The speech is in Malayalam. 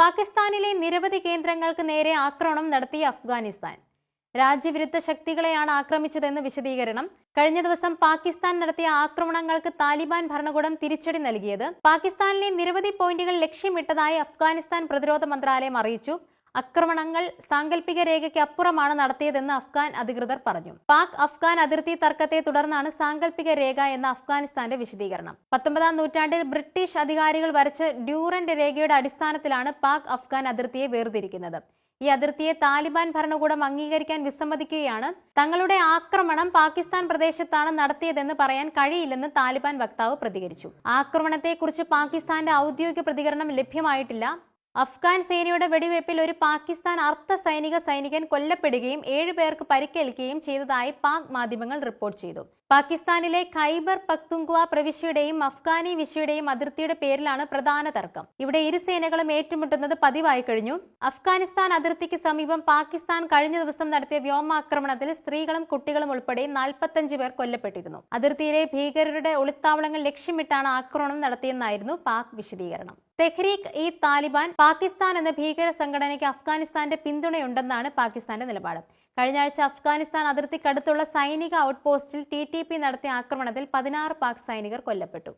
പാകിസ്ഥാനിലെ നിരവധി കേന്ദ്രങ്ങൾക്ക് നേരെ ആക്രമണം നടത്തിയ അഫ്ഗാനിസ്ഥാൻ. രാജ്യവിരുദ്ധ ശക്തികളെയാണ് ആക്രമിച്ചതെന്ന് വിശദീകരണം. കഴിഞ്ഞ ദിവസം പാകിസ്ഥാൻ നടത്തിയ ആക്രമണങ്ങൾക്ക് താലിബാൻ ഭരണകൂടം തിരിച്ചടി നൽകിയത് പാകിസ്ഥാനിലെ നിരവധി പോയിന്റുകൾ ലക്ഷ്യമിട്ടതായി അഫ്ഗാനിസ്ഥാൻ പ്രതിരോധ മന്ത്രാലയം അറിയിച്ചു. ആക്രമണങ്ങൾ സാങ്കല്പിക രേഖയ്ക്ക് അപ്പുറമാണ് നടത്തിയതെന്ന് അഫ്ഗാൻ അധികൃതർ പറഞ്ഞു. പാക് അഫ്ഗാൻ അതിർത്തി തർക്കത്തെ തുടർന്നാണ് സാങ്കല്പിക രേഖ എന്ന അഫ്ഗാനിസ്ഥാന്റെ വിശദീകരണം. പത്തൊമ്പതാം നൂറ്റാണ്ടിൽ ബ്രിട്ടീഷ് അധികാരികൾ വരച്ച ഡ്യൂറന്റ് രേഖയുടെ അടിസ്ഥാനത്തിലാണ് പാക് അഫ്ഗാൻ അതിർത്തിയെ വേർതിരിക്കുന്നത്. ഈ അതിർത്തിയെ താലിബാൻ ഭരണകൂടം അംഗീകരിക്കാൻ വിസമ്മതിക്കുകയാണ്. തങ്ങളുടെ ആക്രമണം പാകിസ്ഥാൻ പ്രദേശത്താണ് നടത്തിയതെന്ന് പറയാൻ കഴിയില്ലെന്ന് താലിബാൻ വക്താവ് പ്രതികരിച്ചു. ആക്രമണത്തെക്കുറിച്ച് പാകിസ്ഥാന്റെ ഔദ്യോഗിക പ്രതികരണം ലഭ്യമായിട്ടില്ല. അഫ്ഗാൻ സേനയുടെ വെടിവയ്പിൽ ഒരു പാകിസ്ഥാൻ അർദ്ധ സൈനിക സൈനികൻ കൊല്ലപ്പെടുകയും ഏഴു പേർക്ക് പരിക്കേൽക്കുകയും ചെയ്തതായി പാക് മാധ്യമങ്ങൾ റിപ്പോർട്ട് ചെയ്തു. പാകിസ്ഥാനിലെ ഖൈബർ പക്തുങ്ക്വ പ്രവിശ്യയുടെയും അഫ്ഗാനി വിഷയുടെയും അതിർത്തിയുടെ പേരിലാണ് പ്രധാന തർക്കം. ഇവിടെ ഇരു സേനകളും ഏറ്റുമുട്ടുന്നത് പതിവായി കഴിഞ്ഞു. അഫ്ഗാനിസ്ഥാൻ അതിർത്തിക്ക് സമീപം പാകിസ്ഥാൻ കഴിഞ്ഞ ദിവസം നടത്തിയ വ്യോമാക്രമണത്തിൽ സ്ത്രീകളും കുട്ടികളും ഉൾപ്പെടെ നാൽപ്പത്തഞ്ച് പേർ കൊല്ലപ്പെട്ടിരുന്നു. അതിർത്തിയിലെ ഭീകരരുടെ ഒളിത്താവളങ്ങൾ ലക്ഷ്യമിട്ടാണ് ആക്രമണം നടത്തിയെന്നായിരുന്നു പാക് വിശദീകരണം. തെഹ്രീക്ക് ഈ താലിബാൻ പാകിസ്ഥാൻ എന്ന ഭീകര സംഘടനയ്ക്ക് അഫ്ഗാനിസ്ഥാന്റെ പിന്തുണയുണ്ടെന്നാണ് പാകിസ്ഥാന്റെ നിലപാട്. കഴിഞ്ഞ ആഴ്ച അഫ്ഗാനിസ്ഥാൻ അതിർത്തിക്കടുത്തുള്ള സൈനിക ഔട്ട്പോസ്റ്റിൽ ടി ടി പി നടത്തിയ ആക്രമണത്തിൽ പതിനാറ് പാക് സൈനികർ കൊല്ലപ്പെട്ടു.